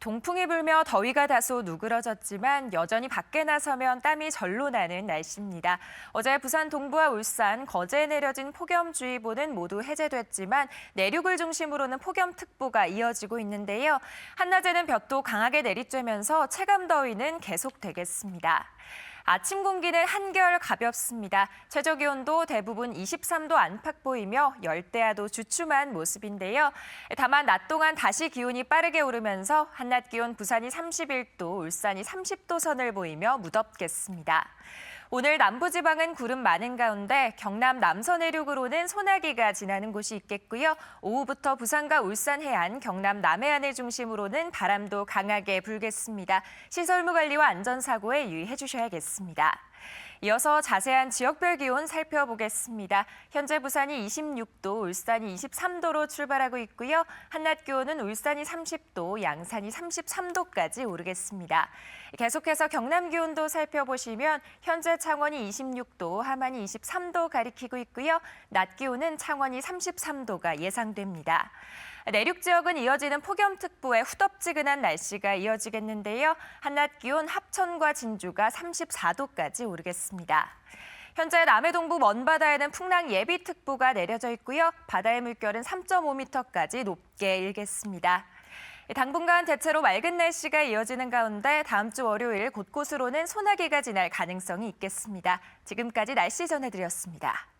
동풍이 불며 더위가 다소 누그러졌지만 여전히 밖에 나서면 땀이 절로 나는 날씨입니다. 어제 부산 동부와 울산, 거제에 내려진 폭염주의보는 모두 해제됐지만 내륙을 중심으로는 폭염특보가 이어지고 있는데요. 한낮에는 볕도 강하게 내리쬐면서 체감 더위는 계속되겠습니다. 아침 공기는 한결 가볍습니다. 최저 기온도 대부분 23도 안팎 보이며 열대야도 주춤한 모습인데요. 다만 낮 동안 다시 기온이 빠르게 오르면서 한낮 기온 부산이 31도, 울산이 30도 선을 보이며 무덥겠습니다. 오늘 남부지방은 구름 많은 가운데 경남 남서 내륙으로는 소나기가 지나는 곳이 있겠고요. 오후부터 부산과 울산 해안, 경남 남해안을 중심으로는 바람도 강하게 불겠습니다. 시설물 관리와 안전사고에 유의해 주셔야겠습니다. 이어서 자세한 지역별 기온 살펴보겠습니다. 현재 부산이 26도, 울산이 23도로 출발하고 있고요. 한낮 기온은 울산이 30도, 양산이 33도까지 오르겠습니다. 계속해서 경남 기온도 살펴보시면 현재 창원이 26도, 함안이 23도 가리키고 있고요. 낮 기온은 창원이 33도가 예상됩니다. 내륙 지역은 이어지는 폭염특보에 후덥지근한 날씨가 이어지겠는데요. 한낮 기온 합천과 진주가 34도까지 오르겠습니다. 현재 남해 동부 먼바다에는 풍랑 예비특보가 내려져 있고요. 바다의 물결은 3.5m까지 높게 일겠습니다. 당분간 대체로 맑은 날씨가 이어지는 가운데 다음 주 월요일 곳곳으로는 소나기가 지날 가능성이 있겠습니다. 지금까지 날씨 전해드렸습니다.